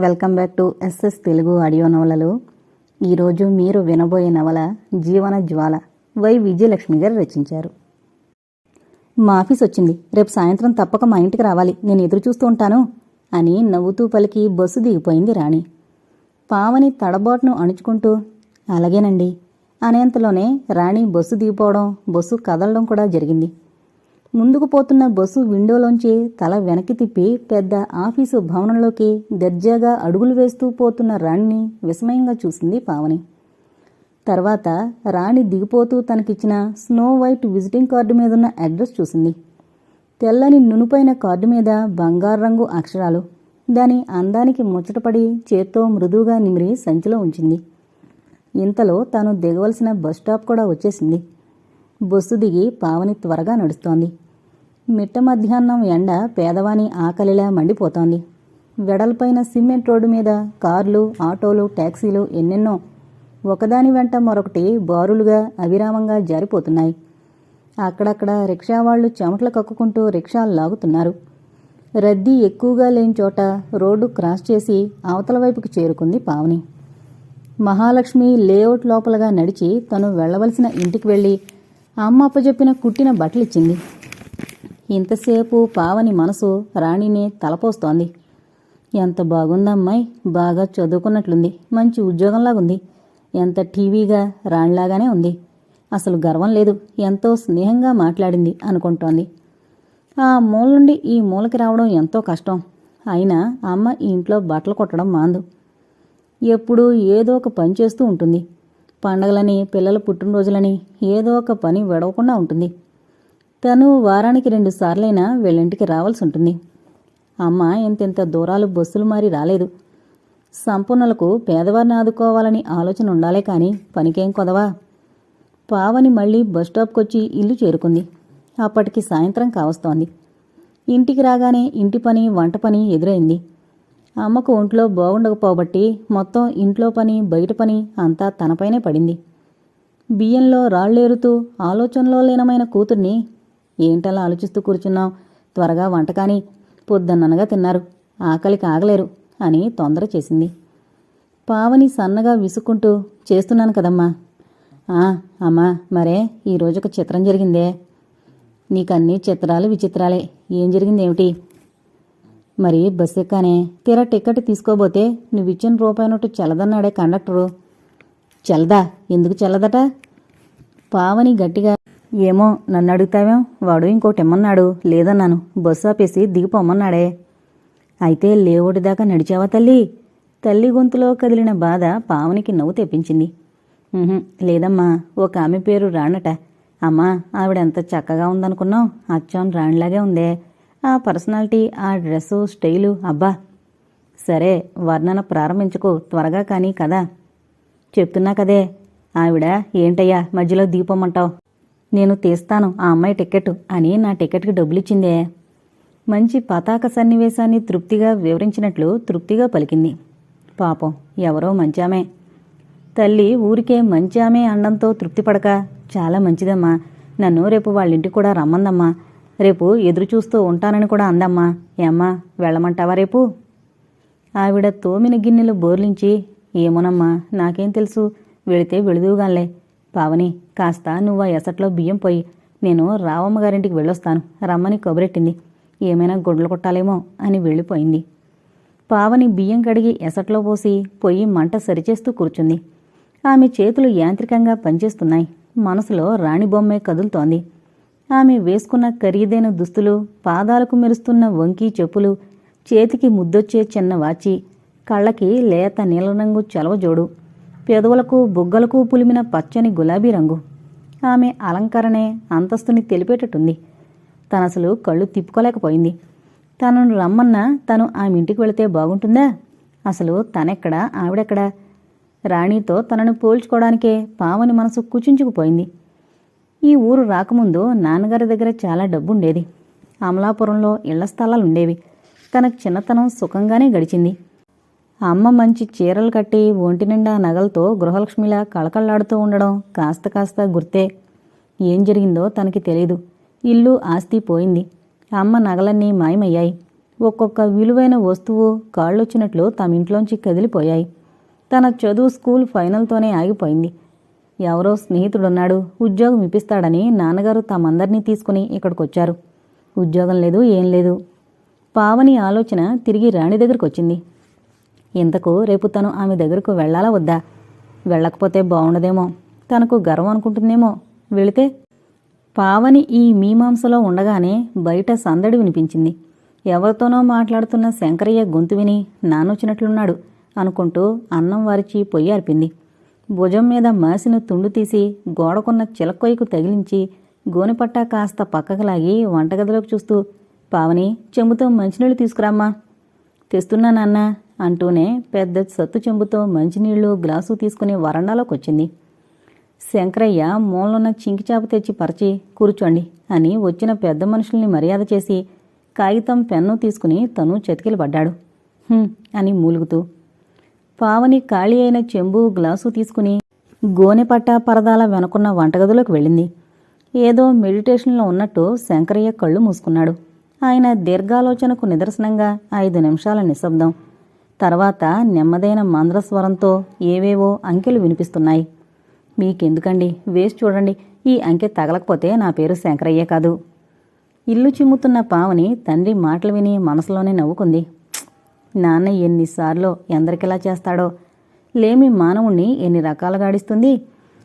Welcome back to SS Telugu audio నవలలు. ఈరోజు మీరు వినబోయే నవల జీవన జ్వాల వై విజయలక్ష్మి గారు రచించారు. మా ఆఫీస్ వచ్చింది. రేపు సాయంత్రం తప్పక మా ఇంటికి రావాలి. నేను ఎదురు చూస్తూ ఉంటాను అని నవ్వుతూ పలికి బస్సు దిగిపోయింది రాణి. పావని తడబాటును అణుచుకుంటూ అలాగేనండి అనేంతలోనే రాణి బస్సు దిగిపోవడం బస్సు కదలడం కూడా జరిగింది. ముందుకు పోతున్న బస్సు విండోలోంచి తల వెనక్కి తిప్పి పెద్ద ఆఫీసు భవనంలోకి దర్జాగా అడుగులు వేస్తూ పోతున్న రాణిని విస్మయంగా చూసింది పావని. తర్వాత రాణి దిగిపోతూ తనకిచ్చిన స్నో వైట్ విజిటింగ్ కార్డు మీదున్న అడ్రస్ చూసింది. తెల్లని నునుపైన కార్డు మీద బంగారు రంగు అక్షరాలు. దాని అందానికి ముచ్చటపడి చేత్తో మృదువుగా నిమిరి సంచిలో ఉంచింది. ఇంతలో తాను దిగవలసిన బస్ స్టాప్ కూడా వచ్చేసింది. బస్సు దిగి పావని త్వరగా నడుస్తోంది. మిట్ట మధ్యాహ్నం ఎండ పేదవాని ఆకలిలా మండిపోతోంది. వెడల్పైన సిమెంట్ రోడ్డు మీద కార్లు ఆటోలు ట్యాక్సీలు ఎన్నెన్నో ఒకదాని వెంట మరొకటి బారులుగా అవిరామంగా జారిపోతున్నాయి. అక్కడక్కడ రిక్షా వాళ్ళు చెమటలు కక్కుకుంటూ రిక్షాలు లాగుతున్నారు. రద్దీ ఎక్కువగా లేని చోట రోడ్డు క్రాస్ చేసి అవతల వైపుకి చేరుకుంది పావని. మహాలక్ష్మి లేఅవుట్ లోపలగా నడిచి తను వెళ్ళవలసిన ఇంటికి వెళ్ళి అమ్మ అప్పచెప్పిన కుట్టిన బట్టలిచ్చింది. ఇంతసేపు పావని మనసు రాణిని తలపోస్తోంది. ఎంత బాగుందమ్మాయి బాగా చదువుకున్నట్లుంది మంచి ఉద్యోగంలాగుంది. ఎంత టీవీగా రాణిలాగానే ఉంది. అసలు గర్వం లేదు ఎంతో స్నేహంగా మాట్లాడింది అనుకుంటోంది. ఆ మూల నుండి ఈ మూలకి రావడం ఎంతో కష్టం. అయినా అమ్మ ఇంట్లో బట్టలు కొట్టడం మాందు. ఎప్పుడూ ఏదో ఒక పని చేస్తూ ఉంటుంది. పండగలని పిల్లల పుట్టినరోజులని ఏదో ఒక పని విడవకుండా ఉంటుంది. తను వారానికి రెండు సార్లైనా వీళ్ళింటికి రావాల్సి ఉంటుంది. అమ్మ ఇంతింత దూరాలు బస్సులు మారి రాలేదు. సంపన్నులకు పేదవారిని ఆదుకోవాలని ఆలోచన ఉండాలే కానీ పనికేం కొదవా? పావని మళ్ళీ బస్ స్టాప్కొచ్చి ఇల్లు చేరుకుంది. అప్పటికి సాయంత్రం కావస్తోంది. ఇంటికి రాగానే ఇంటి పని వంట పని ఎదురైంది. అమ్మకు ఒంట్లో బాగుండకపోబట్టి మొత్తం ఇంట్లో పని బయట పని అంతా తనపైనే పడింది. బియ్యంలో రాళ్ళేరుతూ ఆలోచనలో లీనమైన కూతుర్ని ఏంటలా ఆలోచిస్తూ కూర్చున్నావు? త్వరగా వంట కాని పొద్దున్ననగా తిన్నారు. ఆకలికి ఆగలేరు అని తొందర చేసింది. పావని సన్నగా విసుక్కుంటూ చేస్తున్నాను కదమ్మా. ఆ అమ్మా మరే ఈరోజు ఒక చిత్రం జరిగిందే. నీకన్నీ చిత్రాలు విచిత్రాలే. ఏం జరిగిందేమిటి? మరి బస్ ఎక్కానే తీరా టికెట్ తీసుకోబోతే నువ్విచ్చిన రూపాయి నోటు చల్లదన్నాడే కండక్టరు. చల్లదా? ఎందుకు చల్లదట? పావని గట్టిగా ఏమో నన్ను అడుగుతావేం? వాడు ఇంకోటి ఇమ్మన్నాడు. లేదన్నాను. బస్సు ఆపేసి దిగిపోమన్నాడే. అయితే లేవోటి దాకా నడిచావా తల్లి? తల్లి గొంతులో కదిలిన బాధ పావనికి నవ్వు తెప్పించింది. లేదమ్మా. ఒక ఆమె పేరు రాణట. అమ్మా ఆవిడెంత చక్కగా ఉందనుకున్నావు. అచ్చం రాణిలాగే ఉందే. ఆ పర్సనాలిటీ ఆ డ్రెస్సు స్టైలు అబ్బా! సరే వర్ణన ప్రారంభించుకో త్వరగా కానీ కదా? చెప్తున్నా కదే. ఆవిడ ఏంటయ్యా మధ్యలో దీపమంటావు నేను తీస్తాను ఆ అమ్మాయి టికెట్ అని నా టికెట్కి డబ్బులిచ్చిందే. మంచి పతాక సన్నివేశాన్ని తృప్తిగా వివరించినట్లు తృప్తిగా పలికింది. పాపం ఎవరో మంచామే. తల్లి ఊరికే మంచామే అండంతో తృప్తిపడక చాలా మంచిదమ్మా. నన్ను రేపు వాళ్ళింటికి కూడా రమ్మందమ్మా. రేపు ఎదురు చూస్తూ ఉంటానని కూడా అందమ్మా. ఏమ్మా వెళ్ళమంటావా రేపు? ఆవిడ తోమిన గిన్నెలు బోర్లించి ఏమోనమ్మా నాకేం తెలుసు వెళితే వెళుదువుగాన్లే. పావని కాస్త నువ్వు ఆ ఎసట్లో బియ్యం పోయి నేను రావమ్మ గారింటికి వెళ్ళొస్తాను రమ్మని కబురెట్టింది ఏమైనా గుడ్లు కొట్టాలేమో అని వెళ్ళిపోయింది. పావని బియ్యం కడిగి ఎసట్లో పోసి పొయ్యి మంట సరిచేస్తూ కూర్చుంది. ఆమె చేతులు యాంత్రికంగా పనిచేస్తున్నాయి. మనసులో రాణి బొమ్మే కదులుతోంది. ఆమె వేసుకున్న ఖరీదైన దుస్తులు పాదాలకు మెరుస్తున్న వంకీ చెప్పులు చేతికి ముద్దొచ్చే చిన్న వాచి కళ్ళకి లేత నీలరంగు చలవజోడు పెదవులకు బుగ్గలకు పులిమిన పచ్చని గులాబీ రంగు. ఆమె అలంకరణే అంతస్తుని తెలిపేటట్టుంది. తనసలు కళ్ళు తిప్పుకోలేకపోయింది. తనను రమ్మన్నా తను ఆమె ఇంటికి వెళితే బాగుంటుందా? అసలు తనెక్కడా? ఆవిడెక్కడా? రాణితో తనను పోల్చుకోవడానికే పావని మనసు కుచించుకుపోయింది. ఈ ఊరు రాకముందు నాన్నగారి దగ్గర చాలా డబ్బుండేది. అమలాపురంలో ఇళ్ళ స్థలాలుండేవి. తనకు చిన్నతనం సుఖంగానే గడిచింది. అమ్మ మంచి చీరలు కట్టి ఒంటి నిండా నగలతో గృహలక్ష్మిలా కళకళ్ళాడుతూ ఉండడం కాస్త కాస్త గుర్తే. ఏం జరిగిందో తనకి తెలీదు. ఇల్లు ఆస్తి పోయింది. అమ్మ నగలన్నీ మాయమయ్యాయి. ఒక్కొక్క విలువైన వస్తువు కాళ్ళొచ్చినట్లు తమ ఇంట్లోంచి కదిలిపోయాయి. తన చదువు స్కూల్ ఫైనల్తోనే ఆగిపోయింది. ఎవరో స్నేహితుడున్నాడు ఉద్యోగం ఇప్పిస్తాడని నాన్నగారు తమందరినీ తీసుకుని ఇక్కడికొచ్చారు. ఉద్యోగం లేదు ఏం లేదు. పావని ఆలోచన తిరిగి రాణి దగ్గరకు వచ్చింది ఇంతకు రేపు తను ఆమె దగ్గరకు వెళ్ళాలా వద్దా? వెళ్ళకపోతే బాగుండదేమో తనకు గర్వం అనుకుంటుందేమో. వెళితే? పావని ఈ మీమాంసలో ఉండగానే బయట సందడి వినిపించింది. ఎవరితోనో మాట్లాడుతున్న శంకరయ్య గొంతు విని నానొచ్చినట్లున్నాడు అనుకుంటూ అన్నం వారిచి పొయ్యి అర్పింది. భుజం మీద మాసిన తుండు తీసి గోడకున్న చిలకొయ్యకు తగిలించి గోనెపట్టా కాస్త పక్కకు లాగి వంటగదిలోకి చూస్తూ పావని చెంబుతో మంచినీళ్ళు తీసుకురామ్మా. తెస్తున్నానన్న అంటూనే పెద్ద సత్తు చెంబుతో మంచినీళ్ళు గ్లాసు తీసుకుని వరండాలోకి వచ్చింది. శంకరయ్య మూలన్న చింకిచాప తెచ్చి పరిచి కూర్చోండి అని వచ్చిన పెద్ద మనుషుల్ని మర్యాద చేసి కాగితం పెన్ను తీసుకుని తను చెతికిలు పడ్డాడు అని మూలుగుతూ పావని ఖాళీ అయిన చెంబు గ్లాసు తీసుకుని గోనెపట్ట పరదాల వెనుకున్న వంటగదిలోకి వెళ్ళింది. ఏదో మెడిటేషన్లో ఉన్నట్టు శంకరయ్య కళ్ళు మూసుకున్నాడు. ఆయన దీర్ఘాలోచనకు నిదర్శనంగా ఐదు నిమిషాల నిశ్శబ్దం. తర్వాత నెమ్మదైన మంద్రస్వరంతో ఏవేవో అంకెలు వినిపిస్తున్నాయి. మీకెందుకండి? వేసి చూడండి. ఈ అంకె తగలకపోతే నా పేరు శంకరయ్య కాదు. ఇల్లు చిమ్ముతున్న పావని తండ్రి మాటలు విని మనసులోనే నవ్వుకుంది. నాన్న ఎన్నిసార్లు ఎందరికిలా చేస్తాడో? లేమి మానవుణ్ణి ఎన్ని రకాలుగా ఆడిస్తుంది?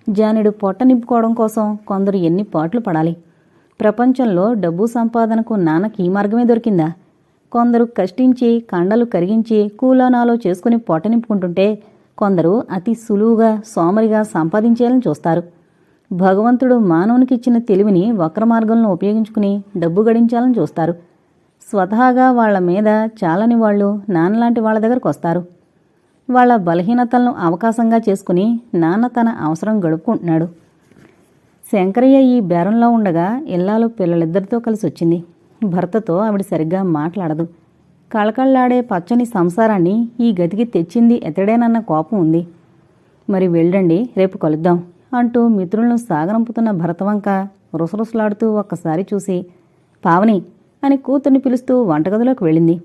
జానుడు పొట్ట నింపుకోవడం కోసం కొందరు ఎన్ని పాట్లు పడాలి? ప్రపంచంలో డబ్బు సంపాదనకు నాన్నకి ఈ మార్గమే దొరికిందా? కొందరు కష్టించి కండలు కరిగించి కూలానాలో చేసుకుని పొట్ట నింపుకుంటుంటే కొందరు అతి సులువుగా సోమరిగా సంపాదించేయాలని చూస్తారు. భగవంతుడు మానవునికి ఇచ్చిన తెలివిని వక్ర మార్గంలో ఉపయోగించుకుని డబ్బు గడించాలని చూస్తారు. స్వతహాగా వాళ్ళ మీద చాలని వాళ్ళు నాన్నలాంటి వాళ్ళ దగ్గరకు వస్తారు. వాళ్ళ బలహీనతలను అవకాశంగా చేసుకుని నాన్న తన అవసరం గడుపుకుంటున్నాడు. శంకరయ్య ఈ బేరంలో ఉండగా ఇల్లాలు పిల్లలిద్దరితో కలిసి వచ్చింది. భర్తతో ఆవిడ సరిగ్గా మాట్లాడదు. కళకళ్ళాడే పచ్చని సంసారాన్ని ఈ గతికి తెచ్చింది ఎతడేనన్న కోపం ఉంది. మరి వెళ్ళండి రేపు కలుద్దాం అంటూ మిత్రులను సాగరంపుతున్న భరతవంక రుసరుసలాడుతూ ఒక్కసారి చూసి పావని అని కూతుర్ని పిలుస్తూ వంటగదిలోకి వెళ్ళింది.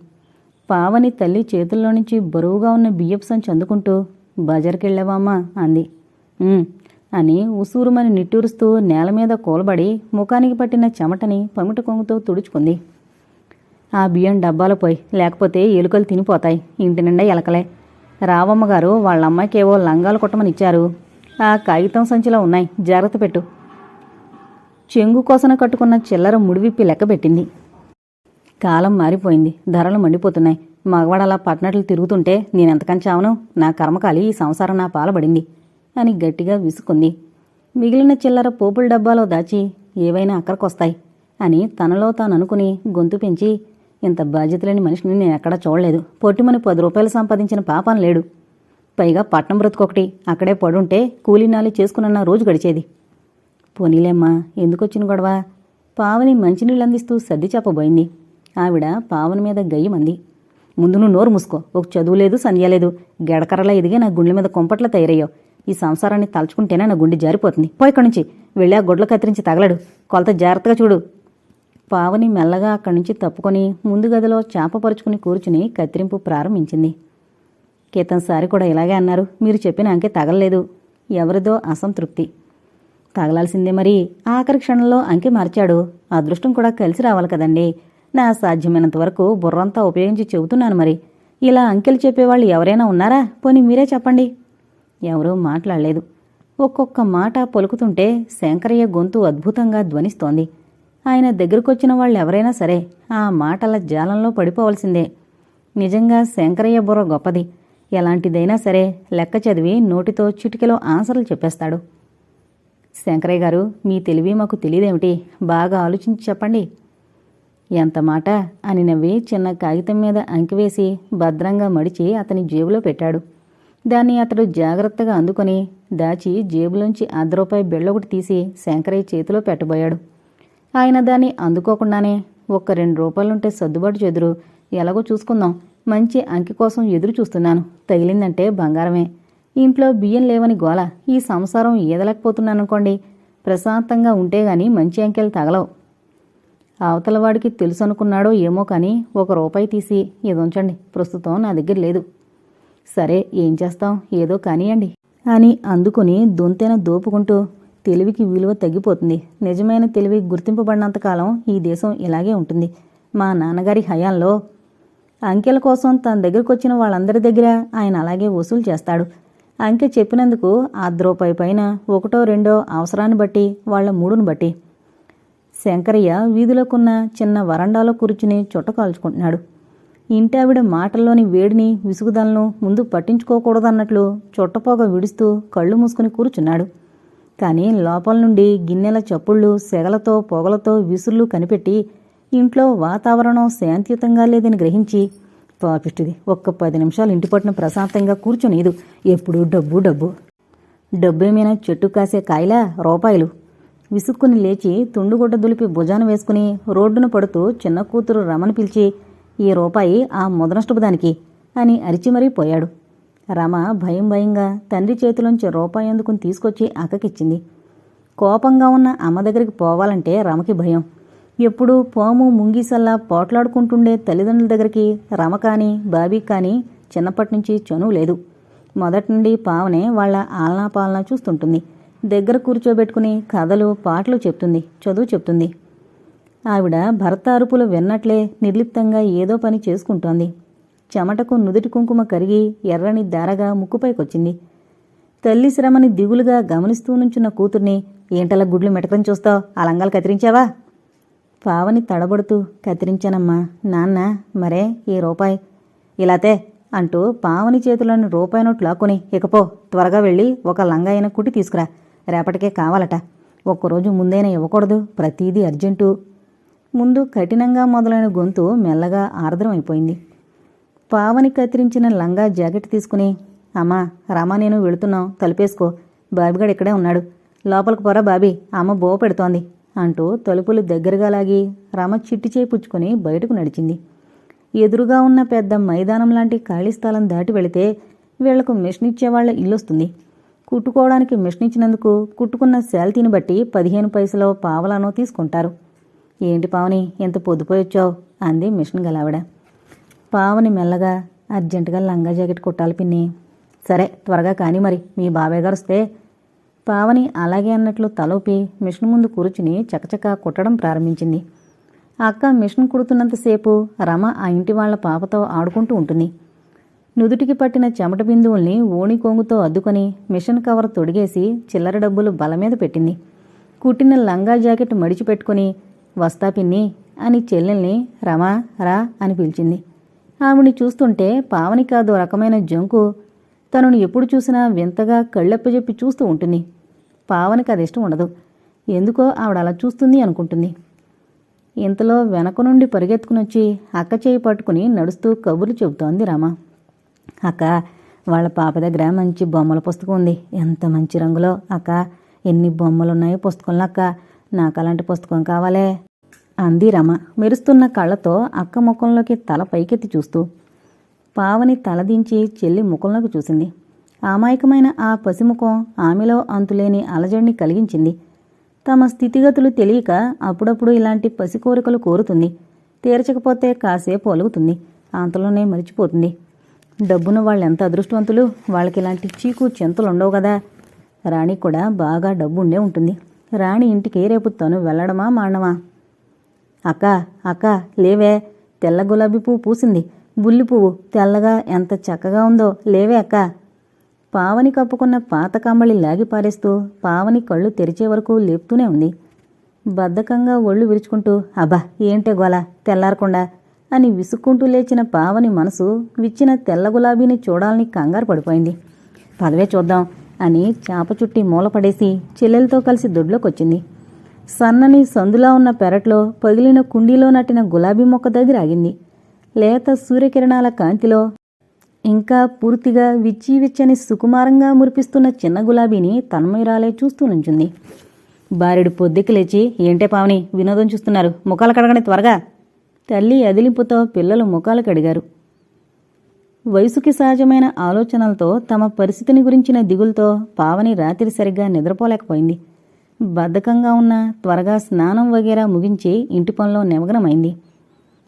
పావని తల్లి చేతుల్లో నుంచి బరువుగా ఉన్న బియ్యపు సంచి అందుకుంటూ బజార్కెళ్ళావామ్మా అంది. అని ఉసూరుమని నిట్టూరుస్తూ నేల మీద కూలబడి ముఖానికి పట్టిన చెమటని పమిట కొంగుతో తుడుచుకుంది. ఆ బియ్యం డబ్బాలో పోయి లేకపోతే ఎలుకలు తినిపోతాయి ఇంటి నిండా ఎలకలే. రావమ్మ గారు వాళ్ళ అమ్మాయికేవో లంగాలు కుట్టమని ఇచ్చారు. ఆ కాగితం సంచిలో ఉన్నాయి జాగ్రత్త పెట్టు. చెంగు కోసన కట్టుకున్న చిల్లర ముడివిప్పి లెక్క పెట్టింది. కాలం మారిపోయింది. ధరలు మండిపోతున్నాయి. మగవాడలా పట్నట్లు తిరుగుతుంటే నేనెంతకని చావను? నా కర్మకాలి ఈ సంసారం నా పాలబడింది అని గట్టిగా విసుకుంది మిగిలిన చిల్లర పోపుల డబ్బాలో దాచి ఏవైనా అక్కడికొస్తాయి అని తనలో తాను అనుకుని గొంతు పెంచి ఇంత బాధ్యత లేని మనిషిని నేను ఎక్కడా చూడలేదు. పొట్టిమని పది రూపాయలు సంపాదించిన పాపం లేడు. పైగా పట్నం బ్రతుకొకటి అక్కడే పడుంటే కూలీనాలి చేసుకున్న రోజు గడిచేది. పోనీలేమ్మా ఎందుకొచ్చిన గొడవ? పావని మంచినీళ్ళు అందిస్తూ సర్ది చెప్పబోయింది ఆవిడ పావన మీద గయ్యమంది ముందు. నువ్వు నోరు మూసుకో. ఒక చదువు లేదు సంధ్య లేదు. గెడకరలా ఎదిగి నా గుండెల మీద కొంపట్ల తయారయ్యావు ఈ సంసారాన్ని తలుచుకుంటేనే నా గుండె జారిపోతుంది. పోయి ఇక్కడి నుంచి. వెళ్ళి ఆ గొడ్లు కత్తిరించి తగలడు. కొలత జాగ్రత్తగా చూడు. పావని మెల్లగా అక్కడి నుంచి తప్పుకొని ముందు గదిలో చేప పరుచుకుని కూర్చుని కత్తిరింపు ప్రారంభించింది. క్రితంసారి కూడా ఇలాగే అన్నారు. మీరు చెప్పిన అంకె తగలలేదు. ఎవరిదో అసంతృప్తి. తగలాల్సిందే మరి. ఆఖరి క్షణంలో అంకె మార్చాడు. అదృష్టం కూడా కలిసి రావాలి కదండీ. నా సాధ్యమైనంత వరకు బుర్రంతా ఉపయోగించి చెబుతున్నాను మరి. ఇలా అంకెలు చెప్పేవాళ్ళు ఎవరైనా ఉన్నారా? పోనీ మీరే చెప్పండి. ఎవరూ మాట్లాడలేదు. ఒక్కొక్క మాట పలుకుతుంటే శంకరయ్య గొంతు అద్భుతంగా ధ్వనిస్తోంది. ఆయన దగ్గరకొచ్చిన వాళ్ళు ఎవరైనా సరే ఆ మాటల జాలంలో పడిపోవలసిందే. నిజంగా శంకరయ్య బుర్ర గొప్పది. ఎలాంటిదైనా సరే లెక్క చదివి నోటితో చిటికెలో ఆన్సర్లు చెప్పేస్తాడు. శంకరయ్య గారు మీ తెలివి మాకు తెలియదేమిటి? బాగా ఆలోచించి చెప్పండి. ఎంత మాట అని నవ్వి చిన్న కాగితం మీద అంకివేసి భద్రంగా మడిచి అతని జేబులో పెట్టాడు. దాన్ని అతడు జాగ్రత్తగా అందుకొని దాచి జేబులోంచి అర్ధ రూపాయి బెళ్ళొకటి తీసి శంకరయ్య చేతిలో పెట్టబోయాడు. ఆయన దాన్ని అందుకోకుండానే ఒక్క రెండు రూపాయలుంటే సర్దుబాటు చెదురు. ఎలాగో చూసుకుందాం. మంచి అంకి కోసం ఎదురు చూస్తున్నాను. తగిలిందంటే బంగారమే. ఇంట్లో బియ్యం లేవని గోల. ఈ సంసారం ఈదలేకపోతున్నాననుకోండి. ప్రశాంతంగా ఉంటే గాని మంచి అంకెలు తగలవు. అవతలవాడికి తెలుసు అనుకున్నాడో ఏమో కానీ ఒక రూపాయి తీసి ఇది ఉంచండి ప్రస్తుతం నా దగ్గర లేదు. సరే ఏం చేస్తాం? ఏదో కానియండి అని అందుకుని దొంతెన దోపుకుంటూ తెలివికి విలువ తగ్గిపోతుంది. నిజమైన తెలివి గుర్తింపబడినంతకాలం ఈ దేశం ఇలాగే ఉంటుంది. మా నాన్నగారి హయాంలో అంకెల కోసం తన దగ్గరకు వచ్చిన వాళ్ళందరి దగ్గర ఆయన అలాగే వసూలు చేస్తాడు. అంకె చెప్పినందుకు ఆ రూపాయి పైన ఒకటో రెండో అవసరాన్ని బట్టి వాళ్ళ మూడును బట్టి శంకరయ్య వీధిలోకున్న చిన్న వరండాలో కూర్చుని చుట్ట కాల్చుకుంటున్నాడు. ఇంటి ఆవిడ మాటల్లోని వేడిని విసుగుదలను ముందు పట్టించుకోకూడదన్నట్లు చుట్టపోగ విడుస్తూ కళ్ళు మూసుకుని కూర్చున్నాడు. కానీ లోపల నుండి గిన్నెల చప్పుళ్ళు సెగలతో పొగలతో విసుళ్ళు కనిపెట్టి ఇంట్లో వాతావరణం శాంతియుతంగా లేదని గ్రహించి పాపిష్టిది ఒక్క పది నిమిషాలు ఇంటి పట్టున ప్రశాంతంగా కూర్చునేదు ఎప్పుడు డబ్బు డబ్బు. డబ్బేమైనా చెట్టు కాసే కాయలా రూపాయలు. విసుక్కుని లేచి తుండుగుడ్డ దులిపి భుజాన వేసుకుని రోడ్డున పడుతూ చిన్న కూతురు రమను పిలిచి ఈ రూపాయి ఆ ముదనష్టపు దానికి అని అరిచి మరీ పోయాడు. రమ భయం భయంగా తండ్రి చేతిలోంచి రూపాయి అందుకుని తీసుకొచ్చి అక్కకిచ్చింది. కోపంగా ఉన్న అమ్మ దగ్గరికి పోవాలంటే రమకి భయం. ఎప్పుడూ పాము ముంగీసల్లా పోట్లాడుకుంటుండే తల్లిదండ్రుల దగ్గరికి రమ కానీ బాబీ కానీ చిన్నప్పటి నుంచి చనువు లేదు. మొదటి నుండి పావనే వాళ్ళ ఆలనా పాలనా చూస్తుంటుంది. దగ్గర కూర్చోబెట్టుకుని కథలు పాటలు చెప్తుంది చదువు చెప్తుంది. ఆవిడ భర్త అరుపులు విన్నట్లే నిర్లిప్తంగా ఏదో పని చేసుకుంటోంది. చెమటకు నుదుటి కుంకుమ కరిగి ఎర్రని దారగా ముక్కుపైకొచ్చింది. తల్లి శ్రమని దిగులుగా గమనిస్తూ నుంచున్న కూతుర్ని ఏంటలా గుడ్లు మెటకం చూస్తావు? అలంగాలు కత్తిరించావా? పావని తడబడుతూ కత్తిరించానమ్మా నాన్న మరే ఈ రూపాయి? ఇలాతే అంటూ పావని చేతులను రూపాయి నోట్లు లాక్కుని ఇకపో త్వరగా వెళ్ళి ఒక లంగా అయిన కుట్టి తీసుకురా. రేపటికే కావాలట. ఒక్కరోజు ముందైనా ఇవ్వకూడదు. ప్రతీదీ అర్జెంటు. ముందు కఠినంగా మొదలైన గొంతు మెల్లగా ఆర్ద్రం అయిపోయింది పావని కత్తిరించిన లంగా జాకెట్ తీసుకుని అమ్మా రామా నేను వెళుతున్నాం. తలుపేసుకో. బాబిగాడు ఇక్కడే ఉన్నాడు. లోపలికి పోరా బాబీ. అమ్మ బో పెడుతోంది అంటూ తలుపులు దగ్గరగా లాగి రమ చిట్టి చేయి పుచ్చుకొని బయటకు నడిచింది. ఎదురుగా ఉన్న పెద్ద మైదానం లాంటి ఖాళీ స్థలం దాటి వెళితే వీళ్ళకు మిషన్ ఇచ్చేవాళ్ళ ఇల్లొస్తుంది. కుట్టుకోవడానికి మిషన్ ఇచ్చినందుకు కుట్టుకున్న శాల్తీని బట్టి పదిహేను పైసలో పావలానో తీసుకుంటారు. ఏంటి పావని ఎంత పొద్దుపోయొచ్చావు అంది మిషన్ గలావిడ. పావని మెల్లగా అర్జెంటుగా లంగా జాకెట్ కుట్టాలి పిన్ని. సరే త్వరగా కానీ మరి మీ బాబాయ్ గారు వస్తే. పావని అలాగే అన్నట్లు తలోపి మిషన్ ముందు కూర్చుని చకచకా కుట్టడం ప్రారంభించింది. అక్క మిషన్ కుడుతున్నంతసేపు రమ ఆ ఇంటి వాళ్ళ పాపతో ఆడుకుంటూ ఉంటుంది. నుదుటికి పట్టిన చెమట బిందువుల్ని ఓణి కొంగుతో అద్దుకొని మిషన్ కవర్ తొడిగేసి చిల్లర డబ్బులు బల మీద పెట్టింది. కుట్టిన లంగా జాకెట్ మడిచిపెట్టుకుని వస్తా పిన్ని అని చెల్లెల్ని రమా రా అని పిలిచింది. ఆవిని చూస్తుంటే పావని కాదు రకమైన జంకు. తనను ఎప్పుడు చూసినా వింతగా కళ్ళెప్పజెప్పి చూస్తూ ఉంటుంది. పావనికి అది ఇష్టం ఉండదు. ఎందుకో ఆవిడ అలా చూస్తుంది అనుకుంటుంది. ఇంతలో వెనక నుండి పరిగెత్తుకునొచ్చి అక్క చేయి పట్టుకుని నడుస్తూ కబుర్లు చెబుతోంది రామ. అక్క వాళ్ళ పాప దగ్గర మంచి బొమ్మల పుస్తకం ఉంది. ఎంత మంచి రంగులో. అక్క ఎన్ని బొమ్మలు ఉన్నాయో పుస్తకంలో అక్క. నాకు అలాంటి పుస్తకం కావాలే. అంది రమ మెరుస్తున్న కళ్ళతో అక్క ముఖంలోకి తల పైకెత్తి చూస్తూ. పావని తలదించి చెల్లి ముఖంలోకి చూసింది. అమాయకమైన ఆ పసిముఖం ఆమెలో అంతులేని అలజడిని కలిగించింది. తమ స్థితిగతులు తెలియక అప్పుడప్పుడు ఇలాంటి పసి కోరికలు కోరుతుంది. తీర్చకపోతే కాసేపు అలుగుతుంది. అంతలోనే మరిచిపోతుంది. డబ్బున వాళ్ళు ఎంత అదృష్టవంతులు? వాళ్ళకి ఇలాంటి చీకు చింతలు ఉండవు కదా. రాణి కూడా బాగా డబ్బు ఉండే ఉంటుంది. రాణి ఇంటికి రేపు తను వెళ్ళడమా మాండమా అక్క అక్క లేవే. తెల్ల గులాబీ పువ్వు పూసింది. బుల్లి పువ్వు తెల్లగా ఎంత చక్కగా ఉందో. లేవే అక్క. పావని కప్పుకున్న పాత కమ్మళి లాగి పారేస్తూ పావని కళ్ళు తెరిచే వరకు లేపుతూనే ఉంది. బద్ధకంగా ఒళ్ళు విరుచుకుంటూ అబ్బా ఏంటే గోల? తెల్లారకుండా అని విసుక్కుంటూ లేచిన పావని మనసు విచ్చిన తెల్ల గులాబీని చూడాలని కంగారు పడిపోయింది. పదవే చూద్దాం అని చేప చుట్టి మూలపడేసి చెల్లెలతో కలిసి దొడ్లోకొచ్చింది. సన్నని సందులా ఉన్న పెరట్లో పగిలిన కుండీలో నాటిన గులాబీ మొక్క దగ్గర ఆగింది. లేత సూర్యకిరణాల కాంతిలో ఇంకా పూర్తిగా విచ్చి విచ్చని సుకుమారంగా మురిపిస్తున్న చిన్న గులాబీని తన్మయురాలే చూస్తూ నుంచుంది. బారెడు పొద్దెక్కి లేచి ఏంటే పావని వినోదం చూస్తున్నారు. ముఖాలు కడగని త్వరగా. తల్లి అదిలింపుతో పిల్లలు ముఖాలు కడిగారు. వయసుకి సహజమైన ఆలోచనలతో తమ పరిస్థితిని గురించిన దిగులతో పావని రాత్రి సరిగ్గా నిద్రపోలేకపోయింది. బద్ధకంగా ఉన్న త్వరగా స్నానం వగేరా ముగించి ఇంటి పనిలో నిమగ్నమైంది.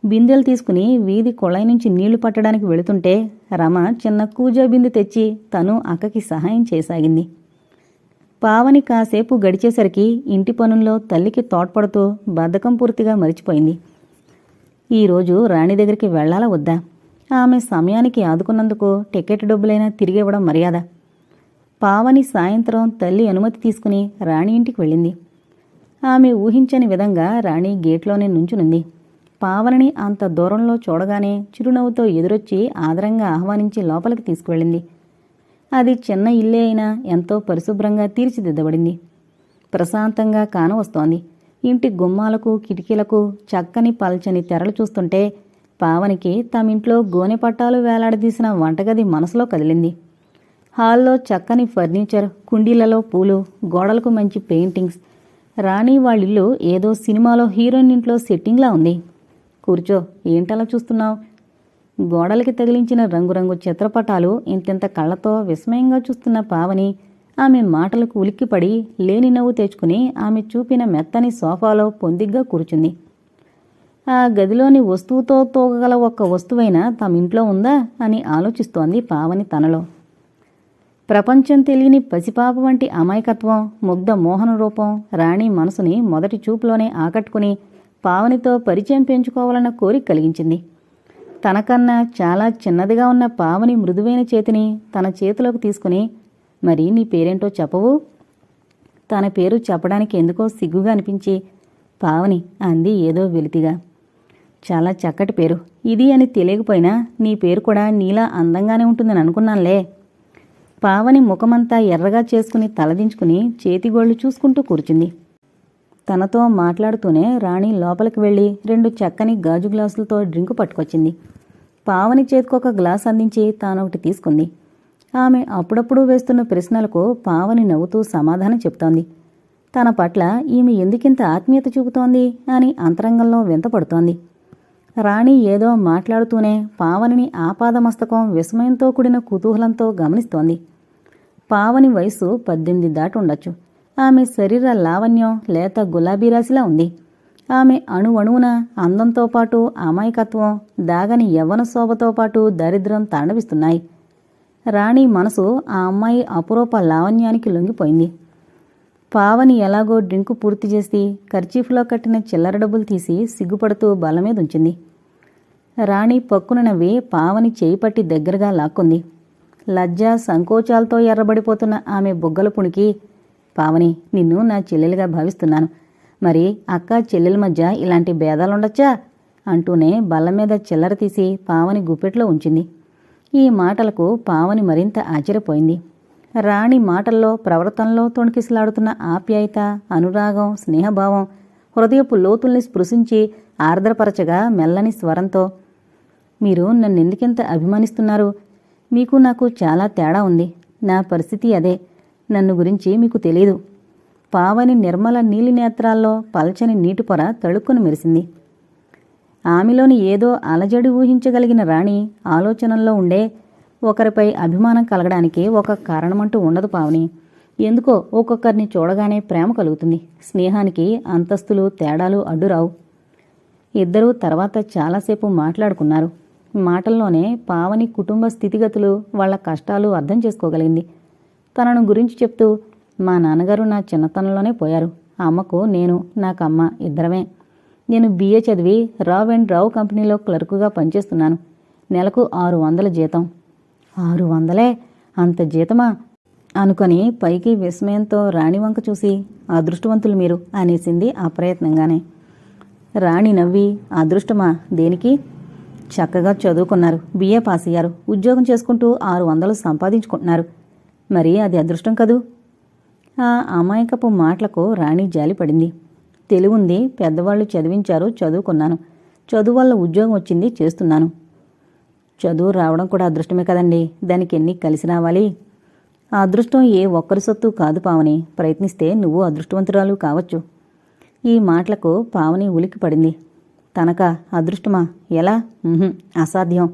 బిందెలు తీసుకుని వీధి కొళాయి నుంచి నీళ్ళు పట్టడానికి వెళుతుంటే రమ చిన్న కూజా బిందె తెచ్చి తను అక్కకి సహాయం చేసాగింది. పావని కాసేపు గడిచేసరికి ఇంటి పనుల్లో తల్లికి తోడ్పడుతూ బద్ధకం పూర్తిగా మరిచిపోయింది. ఈరోజు రాణి దగ్గరికి వెళ్ళాలా వద్దా? ఆమె సమయానికి ఆదుకున్నందుకు టికెట్ డబ్బులైనా తిరిగి ఇవ్వడం మర్యాద. పావని సాయంత్రం తల్లి అనుమతి తీసుకుని రాణి ఇంటికి వెళ్ళింది. ఆమె ఊహించని విధంగా రాణి గేట్లోనే నుంచునుంది. పావనిని అంత దూరంలో చూడగానే చిరునవ్వుతో ఎదురొచ్చి ఆదరంగా ఆహ్వానించి లోపలికి తీసుకువెళ్ళింది. అది చిన్న ఇల్లే అయినా ఎంతో పరిశుభ్రంగా తీర్చిదిద్దబడింది. ప్రశాంతంగా కానవస్తోంది. ఇంటి గుమ్మాలకు కిటికీలకు చక్కని పల్చని తెరలు చూస్తుంటే పావనికి తమింట్లో గోనె పట్టాలు వేలాడదీసిన వంటగది మనసులో కదిలింది. హాల్లో చక్కని ఫర్నిచర్ కుండీలలో పూలు గోడలకు మంచి పెయింటింగ్స్. రాణి వాళ్ళిల్లు ఏదో సినిమాలో హీరోయిన్ ఇంట్లో సెట్టింగ్లా ఉంది. కూర్చో ఏంటలా చూస్తున్నావు? గోడలకి తగిలించిన రంగురంగు చిత్రపటాలు ఇంతింత కళ్ళతో విస్మయంగా చూస్తున్న పావని ఆమె మాటలకు ఉలిక్కిపడి లేని నవ్వు తెచ్చుకుని ఆమె చూపిన మెత్తని సోఫాలో పొందిగ్గా కూర్చుంది. ఆ గదిలోని వస్తువుతో తోగగల ఒక్క వస్తువైనా తమ ఇంట్లో ఉందా అని ఆలోచిస్తోంది పావని తనలో. ప్రపంచం తెలియని పసిపాప వంటి అమాయకత్వం ముగ్ధ మోహన రూపం రాణి మనసుని మొదటి చూపులోనే ఆకట్టుకుని పావనితో పరిచయం పెంచుకోవాలన్న కోరిక కలిగించింది. తనకన్నా చాలా చిన్నదిగా ఉన్న పావని మృదువైన చేతిని తన చేతిలోకి తీసుకుని మరి నీ పేరేంటో చెప్పవు. తన పేరు చెప్పడానికి ఎందుకో సిగ్గుగా అనిపించి పావని అంది ఏదో వెలితిగా. చాలా చక్కటి పేరు. ఇది అని తెలియకపోయినా నీ పేరు కూడా నీలా అందంగానే ఉంటుందని అనుకున్నానులే. పావని ముఖమంతా ఎర్రగా చేసుకుని తలదించుకుని చేతిగోళ్ళు చూసుకుంటూ కూర్చుంది. తనతో మాట్లాడుతూనే రాణి లోపలికి వెళ్ళి రెండు చక్కని గాజు గ్లాసులతో డ్రింకు పట్టుకొచ్చింది. పావని చేతికొక గ్లాస్ అందించి తానొకటి తీసుకుంది. ఆమె అప్పుడప్పుడు వేస్తున్న ప్రశ్నలకు పావని నవ్వుతూ సమాధానం చెప్తోంది. తన పట్ల ఈమె ఎందుకింత ఆత్మీయత చూపుతోంది అని అంతరంగంలో వింతపడుతోంది. రాణి ఏదో మాట్లాడుతూనే పావనిని ఆపాదమస్తకం విస్మయంతో కూడిన కుతూహలంతో గమనిస్తోంది. పావని వయసు పద్దెనిమిది దాటి ఉండొచ్చు. ఆమె శరీర లావణ్యం లేత గులాబీ రాశిలా ఉంది. ఆమె అణువణువున అందంతో పాటు అమాయకత్వం దాగని యవ్వన శోభతో పాటు దరిద్రం తాండవిస్తున్నాయి. రాణి మనసు ఆ అమ్మాయి అపురూప లావణ్యానికి లొంగిపోయింది. పావని ఎలాగో డ్రింకు పూర్తి చేసి కర్చీఫ్లో కట్టిన చిల్లర డబ్బులు తీసి సిగ్గుపడుతూ బల మీద ఉంచింది రాణి పక్కున నవ్వి పావని చేయి పట్టి దగ్గరగా లాక్కుంది. లజ్జ సంకోచాలతో ఎర్రబడిపోతున్న ఆమె బుగ్గల పుణికి పావని నిన్ను నా చెల్లెలుగా భావిస్తున్నాను. మరి అక్క చెల్లెల మధ్య ఇలాంటి భేదాలుండొచ్చా? అంటూనే బల్ల మీద చిల్లర తీసి పావని గుప్పెట్లో ఉంచింది. ఈ మాటలకు పావని మరింత ఆశ్చర్యపోయింది. రాణి మాటల్లో ప్రవర్తనలో తొణికిసలాడుతున్న ఆప్యాయత అనురాగం స్నేహభావం హృదయపు లోతుల్ని స్పృశించి ఆర్ద్రపరచగా మెల్లని స్వరంతో మీరు నన్నెందుకింత అభిమానిస్తున్నారు? మీకు నాకు చాలా తేడా ఉంది. నా పరిస్థితి అదే. నన్ను గురించి మీకు తెలీదు. పావని నిర్మల నీలి నేత్రాల్లో పల్చని నీటి పొర తళుక్కును మెరిసింది. ఆమెలోని ఏదో అలజడి ఊహించగలిగిన రాణి ఆలోచనల్లో ఉండే ఒకరిపై అభిమానం కలగడానికి ఒక కారణమంటూ ఉండదు పావని. ఎందుకో ఒక్కొక్కరిని చూడగానే ప్రేమ కలుగుతుంది. స్నేహానికి అంతస్తులు తేడాలు అడ్డురావు. ఇద్దరూ తర్వాత చాలాసేపు మాట్లాడుకున్నారు. మాటల్లోనే పావని కుటుంబ స్థితిగతులు వాళ్ళ కష్టాలు అర్థం చేసుకోగలిగింది. తనను గురించి చెప్తూ మా నాన్నగారు నా చిన్నతనంలోనే పోయారు. అమ్మకు నేను నాకమ్మ ఇద్దరమే. నేను బీఏ చదివి రావ్ అండ్ రావ్ కంపెనీలో క్లర్కుగా పనిచేస్తున్నాను. నెలకు ఆరు వందల జీతం. ఆరు వందలే? అంత జీతమా? అనుకొని పైకి విస్మయంతో రాణి వంక చూసి అదృష్టవంతులు మీరు అనేసింది అప్రయత్నంగానే రాణి నవ్వి అదృష్టమా దేనికి? చక్కగా చదువుకున్నారు. బిఏ పాస్ అయ్యారు. ఉద్యోగం చేసుకుంటూ ఆరు వందలు సంపాదించుకుంటున్నారు. మరి అది అదృష్టం కదూ? ఆ అమాయకపు మాటలకు రాణి జాలిపడింది. తెలివుంది పెద్దవాళ్ళు చదివించారు చదువుకున్నాను. చదువు వల్ల ఉద్యోగం వచ్చింది చేస్తున్నాను. చదువు రావడం కూడా అదృష్టమే కదండి. దానికి ఎన్ని కలిసి రావాలి? ఆ అదృష్టం ఏ ఒక్కరి సొత్తు కాదు పావని. ప్రయత్నిస్తే నువ్వు అదృష్టవంతురాలు కావచ్చు. ఈ మాటలకు పావని ఉలికి పడింది. తనక అదృష్టమా? ఎలా? అసాధ్యం.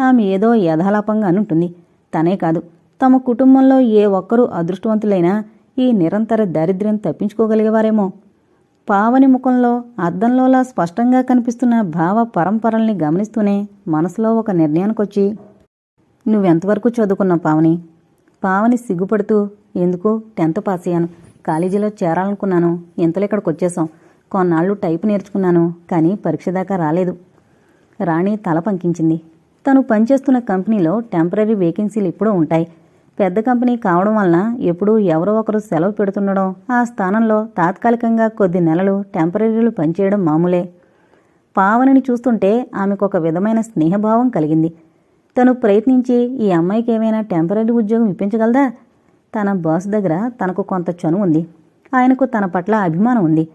ఆమె ఏదో యథాలాపంగా అనుంటుంది. తనే కాదు. తమ కుటుంబంలో ఏ ఒక్కరూ అదృష్టవంతులైనా ఈ నిరంతర దారిద్ర్యం తప్పించుకోగలిగేవారేమో. పావని ముఖంలో అద్దంలోలా స్పష్టంగా కనిపిస్తున్న భావ పరంపరల్ని గమనిస్తూనే మనసులో ఒక నిర్ణయానికొచ్చి నువ్వెంతవరకు చదువుకున్నావు పావని? పావని సిగ్గుపడుతూ ఎందుకు? టెన్త్ పాస్ అయ్యాను. కాలేజీలో చేరాలనుకున్నాను. ఇంతలో ఇక్కడికి వచ్చేసాం కొన్నాళ్ళు టైప్ నేర్చుకున్నాను కానీ పరీక్ష దాకా రాలేదు. రాణి తల పంకించింది. తను పనిచేస్తున్న కంపెనీలో టెంపరీ వేకెన్సీలు ఎప్పుడూ ఉంటాయి. పెద్ద కంపెనీ కావడం వలన ఎప్పుడూ ఎవరో ఒకరు సెలవు పెడుతుండడం ఆ స్థానంలో తాత్కాలికంగా కొద్ది నెలలు టెంపరీలు పనిచేయడం మామూలే. పావనిని చూస్తుంటే ఆమెకు ఒక విధమైన స్నేహభావం కలిగింది. తను ప్రయత్నించి ఈ అమ్మాయికి ఏమైనా టెంపరీ ఉద్యోగం ఇప్పించగలదా? తన బాస్ దగ్గర తనకు కొంత చను ఉంది. ఆయనకు తన పట్ల అభిమానం ఉంది.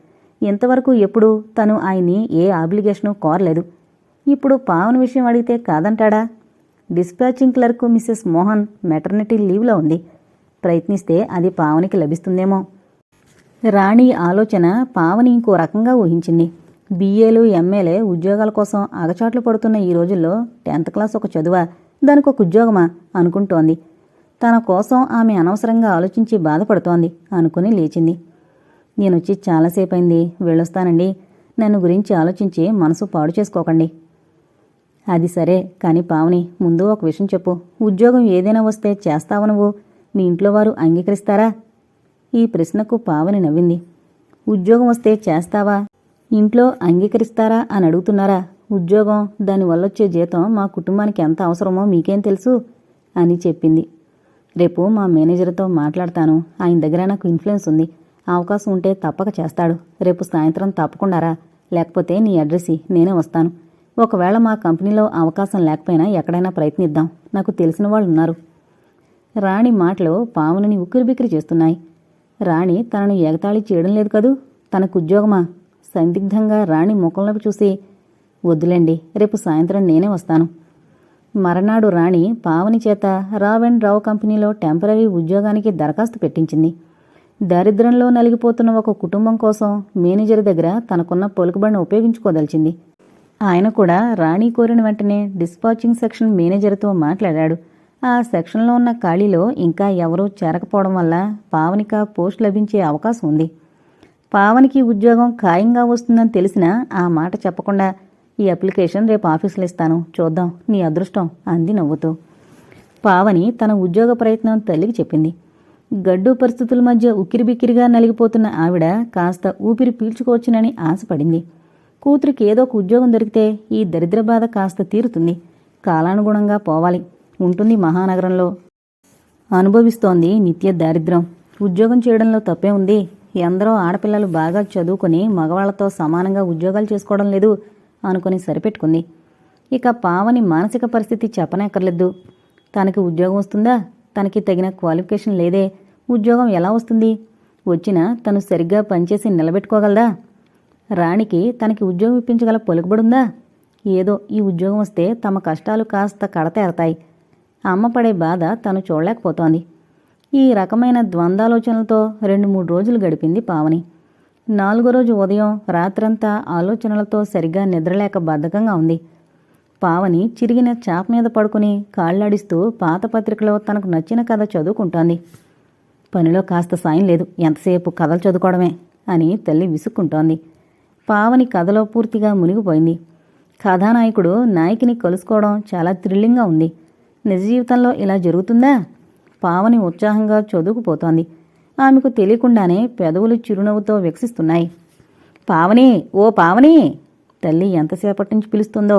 ఇంతవరకు ఎప్పుడూ తను ఆయన్ని ఏ ఆబ్లిగేషను కోరలేదు. ఇప్పుడు పావని విషయం అడిగితే కాదంటాడా? Dispatching clerk Mrs Mohan maternity లీవ్లో ఉంది. ప్రయత్నిస్తే అది పావనికి లభిస్తుందేమో. రాణి ఆలోచన పావని ఇంకో రకంగా ఊహించింది. బీఏలు ఎంఏలే ఉద్యోగాల కోసం అగచాట్లు పడుతున్న ఈ రోజుల్లో టెన్త్ క్లాస్ ఒక చదువా దానికి ఒక ఉద్యోగమా అనుకుంటోంది. తన కోసం ఆమె అనవసరంగా ఆలోచించి బాధపడుతోంది అనుకుని లేచింది. నేనొచ్చి చాలాసేపైంది వెళ్ళొస్తానండి. నన్ను గురించి ఆలోచించి మనసు పాడు చేసుకోకండి. అది సరే కానీ పావని ముందు ఒక విషయం చెప్పు. ఉద్యోగం ఏదైనా వస్తే చేస్తావు నువ్వు? మీ ఇంట్లో వారు అంగీకరిస్తారా? ఈ ప్రశ్నకు పావని నవ్వింది. ఉద్యోగం వస్తే చేస్తావా? ఇంట్లో అంగీకరిస్తారా అని అడుగుతున్నారా? ఉద్యోగం దానివల్లొచ్చే జీతం మా కుటుంబానికి ఎంత అవసరమో మీకేం తెలుసు? అని చెప్పింది. రేపు మా మేనేజర్తో మాట్లాడతాను. ఆయన దగ్గర నాకు ఇన్ఫ్లుయెన్స్ ఉంది. అవకాశం ఉంటే తప్పక చేస్తాడు. రేపు సాయంత్రం తప్పకుండారా లేకపోతే నీ అడ్రస్ నేనే వస్తాను. ఒకవేళ మా కంపెనీలో అవకాశం లేకపోయినా ఎక్కడైనా ప్రయత్నిద్దాం. నాకు తెలిసిన వాళ్ళు ఉన్నారు రాణి మాటలు పాములని ఉక్కిరిబిక్కిరి చేస్తున్నాయి. రాణి తనను ఎగతాళి చేయడం లేదు కదూ? తనకు ఉద్యోగమా? సందిగ్ధంగా రాణి ముఖంలోకి చూసి వద్దులేండి రేపు సాయంత్రం నేనే వస్తాను. మరనాడు రాణి పావని చేత రావ్ అండ్ రావు కంపెనీలో టెంపరీ ఉద్యోగానికి దరఖాస్తు పెట్టించింది. దరిద్రంలో నలిగిపోతున్న ఒక కుటుంబం కోసం మేనేజర్ దగ్గర తనకున్న పొలుకుబడిని ఉపయోగించుకోదలిచింది. ఆయన కూడా రాణి కోరిన వెంటనే డిస్పాచింగ్ సెక్షన్ మేనేజర్తో మాట్లాడాడు. ఆ సెక్షన్లో ఉన్న ఖాళీలో ఇంకా ఎవరూ చేరకపోవడం వల్ల పావనిక పోస్ట్ లభించే అవకాశం ఉంది. పావనికి ఉద్యోగం ఖాయంగా వస్తుందని తెలిసినా ఆ మాట చెప్పకుండా ఈ అప్లికేషన్ రేపు ఆఫీసులో ఇస్తాను చూద్దాం నీ అదృష్టం అంది నవ్వుతూ. పావని తన ఉద్యోగ ప్రయత్నం తల్లికి చెప్పింది. గడ్డు పరిస్థితుల మధ్య ఉక్కిరిబిక్కిరిగా నలిగిపోతున్న ఆవిడ కాస్త ఊపిరి పీల్చుకోవచ్చునని ఆశపడింది. కూతురికి ఏదో ఒక ఉద్యోగం దొరికితే ఈ దరిద్ర బాధ కాస్త తీరుతుంది. కాలానుగుణంగా పోవాలి. ఉంటుంది మహానగరంలో. అనుభవిస్తోంది నిత్య దారిద్ర్యం. ఉద్యోగం చేయడంలో తప్పే ఉంది. ఎందరో ఆడపిల్లలు బాగా చదువుకొని మగవాళ్ళతో సమానంగా ఉద్యోగాలు చేసుకోవడం లేదు అనుకుని సరిపెట్టుకుంది. ఇక పావని మానసిక పరిస్థితి చెప్పనక్కర్లేదు. తనకి ఉద్యోగం వస్తుందా? తనకి తగిన క్వాలిఫికేషన్ లేదే. ఉద్యోగం ఎలా వస్తుంది? వచ్చినా తను సరిగ్గా పనిచేసి నిలబెట్టుకోగలదా? రాణికి తనకి ఉద్యోగం ఇప్పించగల పొలుకుబడుందా? ఏదో ఈ ఉద్యోగం వస్తే తమ కష్టాలు కాస్త కడతేరతాయి. అమ్మ పడే బాధ తను చూడలేకపోతోంది. ఈ రకమైన ద్వంద్వాలోచనలతో రెండు మూడు రోజులు గడిపింది పావని. నాలుగో రోజు ఉదయం రాత్రంతా ఆలోచనలతో సరిగ్గా నిద్రలేక బద్ధకంగా ఉంది. పావని చిరిగిన చాప మీద పడుకుని కాళ్ళాడిస్తూ పాత పత్రికలో తనకు నచ్చిన కథ చదువుకుంటోంది. పనిలో కాస్త సాయం లేదు. ఎంతసేపు కథలు చదువుకోవడమే అని తల్లి విసుక్కుంటోంది. పావని కథలో పూర్తిగా మునిగిపోయింది. కథానాయకుడు నాయకిని కలుసుకోవడం చాలా థ్రిల్లింగ్గా ఉంది. నిజ జీవితంలో ఇలా జరుగుతుందా? పావని ఉత్సాహంగా చదువుకుపోతోంది. ఆమెకు తెలియకుండానే పెదవులు చిరునవ్వుతో వికసిస్తున్నాయి పావని ఓ పావని! తల్లి ఎంతసేపటి నుంచి పిలుస్తుందో.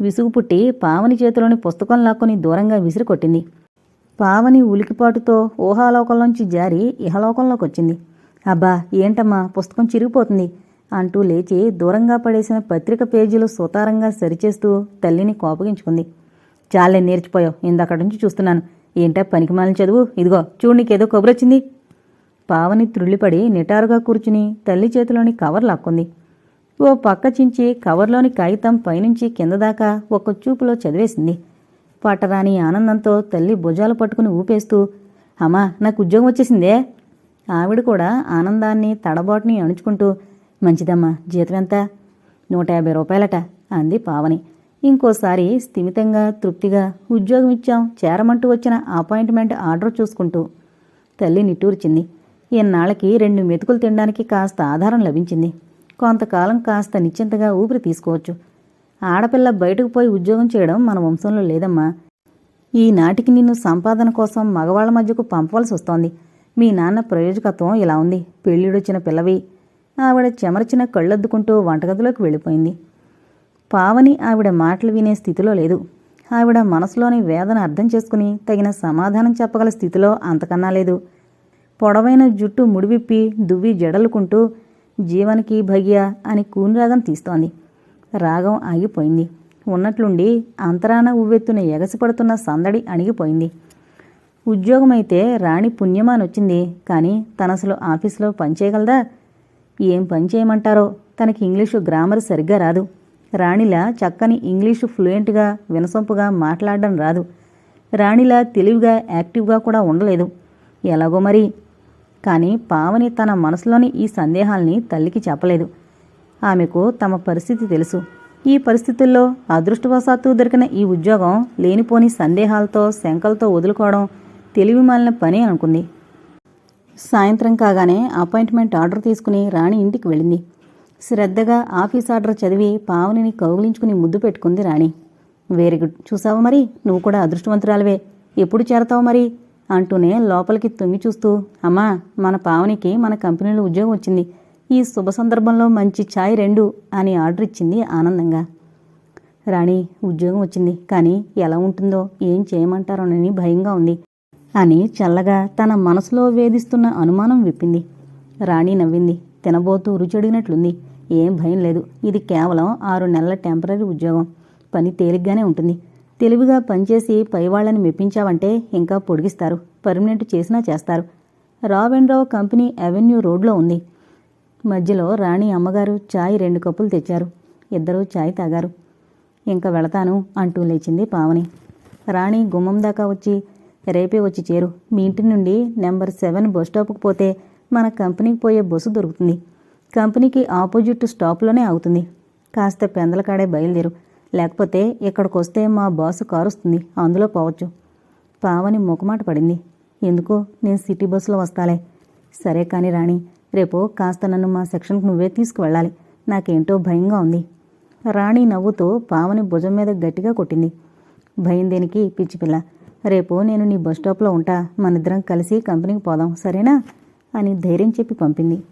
విసుగు పుట్టి పావని చేతిలోని పుస్తకం లాక్కొని దూరంగా విసిరికొట్టింది. పావని ఉలికిపాటుతో ఊహాలోకంలోంచి జారి ఇహలోకంలోకి వచ్చింది అబ్బా ఏంటమ్మా? పుస్తకం చిరిగిపోతుంది. అంటూ లేచి దూరంగా పడేసిన పత్రిక పేజీలు సుతారంగా సరిచేస్తూ తల్లిని కోపగించుకుంది. చాలే నేర్చిపోయావు ఇందక్కడి నుంచి చూస్తున్నాను. ఏంటా పనికిమాలిన చదువు? ఇదిగో చూడు నీకేదో కబురొచ్చింది పావని త్రుళ్ళిపడి నిటారుగా కూర్చుని తల్లి చేతిలోని కవర్ లాక్కుంది. ఓ పక్క చించి కవర్లోని కాగితం పైనుంచి కింద దాకా ఒక్క చూపులో చదివేసింది. పట్టరాని ఆనందంతో తల్లి భుజాలు పట్టుకుని ఊపేస్తూ అమ్మా నాకు ఉద్యోగం వచ్చేసిందే. ఆవిడ కూడా ఆనందాన్ని తడబాటుని అణుచుకుంటూ మంచిదమ్మా జీతం ఎంత? నూట యాభై రూపాయలట అంది పావని. ఇంకోసారి స్థిమితంగా తృప్తిగా ఉద్యోగం ఇచ్చాం చేరమంటూ వచ్చిన అపాయింట్మెంట్ ఆర్డర్ చూసుకుంటూ తల్లి నిట్టూర్చింది. ఇన్నాళ్ళకి రెండు మెతుకులు తినడానికి కాస్త ఆధారం లభించింది. కొంతకాలం కాస్త నిశ్చింతగా ఊపిరి తీసుకోవచ్చు. ఆడపిల్ల బయటకు పోయి ఉద్యోగం చేయడం మన వంశంలో లేదమ్మా. ఈనాటికి నిన్ను సంపాదన కోసం మగవాళ్ళ మధ్యకు పంపవలసి వస్తోంది. మీ నాన్న ప్రయోజకత్వం ఇలా ఉంది. పెళ్ళిడొచ్చిన పిల్లవి. ఆవిడ చెమర్చిన కళ్ళద్దుకుంటూ వంటగదిలోకి వెళ్ళిపోయింది. పావని ఆవిడ మాటలు వినే స్థితిలో లేదు. ఆవిడ మనసులోని వేదన అర్థం చేసుకుని తగిన సమాధానం చెప్పగల స్థితిలో అంతకన్నా లేదు. పొడవైన జుట్టు ముడివిప్పి దువ్వి జడలుకుంటూ జీవనికి భగ్య అని కూనిరాగం తీస్తోంది. రాగం ఆగిపోయింది. ఉన్నట్లుండి అంతరాన ఉవ్వెత్తున ఎగసిపడుతున్న సందడి అణిగిపోయింది. ఉద్యోగమైతే రాణి పుణ్యమానొచ్చింది కానీ తనసలు ఆఫీసులో పనిచేయగలదా? ఏం పని చేయమంటారో? తనకి ఇంగ్లీషు గ్రామర్ సరిగ్గా రాదు. రాణిలా చక్కని ఇంగ్లీషు ఫ్లూయెంట్గా వినసొంపుగా మాట్లాడడం రాదు. రాణిలా తెలివిగా యాక్టివ్గా కూడా ఉండలేదు. ఎలాగో మరి? కానీ పావని తన మనసులోని ఈ సందేహాల్ని తల్లికి చెప్పలేదు. ఆమెకు తమ పరిస్థితి తెలుసు. ఈ పరిస్థితుల్లో అదృష్టవశాత్తు దొరికిన ఈ ఉద్యోగం లేనిపోని సందేహాలతో శంకలతో వదులుకోవడం తెలివి మాలిన పని అనుకుంది. సాయంత్రం కాగానే అపాయింట్మెంట్ ఆర్డర్ తీసుకుని రాణి ఇంటికి వెళ్ళింది. శ్రద్ధగా ఆఫీస్ ఆర్డర్ చదివి పావనిని కౌగిలించుకుని ముద్దు పెట్టుకుంది రాణి. Very good. చూసావా మరి? నువ్వు కూడా అదృష్టవంతురాలివే. ఎప్పుడు చేరతావు మరి? అంటూనే లోపలికి తొంగి చూస్తూ అమ్మా మన పావనికి మన కంపెనీలో ఉద్యోగం వచ్చింది. ఈ శుభ సందర్భంలో మంచి ఛాయ్ రెండు అని ఆర్డర్ ఇచ్చింది ఆనందంగా. రాణి ఉద్యోగం వచ్చింది. కానీ ఎలా ఉంటుందో ఏం చేయమంటారోనని భయంగా ఉంది. అని చల్లగా తన మనసులో వేధిస్తున్న అనుమానం విప్పింది. రాణి నవ్వింది. తినబోతూ రుచడిగినట్లుంది ఏం భయం లేదు. ఇది కేవలం ఆరు నెలల టెంపరీ ఉద్యోగం. పని తేలిగ్గానే ఉంటుంది. తెలివిగా పనిచేసి పైవాళ్ళని మెప్పించావంటే ఇంకా పొడిగిస్తారు. పర్మనెంట్ చేసినా చేస్తారు. Rao and Rao company avenue రోడ్లో ఉంది. మధ్యలో రాణి అమ్మగారు చాయ్ రెండు కప్పులు తెచ్చారు. ఇద్దరూ చాయ్ తాగారు. ఇంకా వెళతాను అంటూ లేచింది పావని. రాణి గుమ్మం దాకా వచ్చి రేపే వచ్చి చేరు. మీ ఇంటి నుండి నెంబర్ సెవెన్ బస్ స్టాప్కి పోతే మన కంపెనీకి పోయే బస్సు దొరుకుతుంది. కంపెనీకి ఆపోజిట్ స్టాప్లోనే అవుతుంది కాస్త పెందలకాడే బయలుదేరు. లేకపోతే ఇక్కడికి వస్తే మా బాసు కారు వస్తుంది అందులో పోవచ్చు. పావని ముఖమాట పడింది. ఎందుకో నేను సిటీ బస్సులో వస్తాలే. సరే కాని రాణి రేపు కాస్త నన్ను మా సెక్షన్కి నువ్వే తీసుకువెళ్ళాలి. నాకేంటో భయంగా ఉంది. రాణి నవ్వుతూ పావని భుజం మీద గట్టిగా కొట్టింది. భయం దేనికి? పిచ్చిపిల్ల రేపు నేను నీ బస్ స్టాప్లో ఉంటా. మనిద్దరం కలిసి కంపెనీకి పోదాం. సరేనా? అని ధైర్యం చెప్పి పంపింది.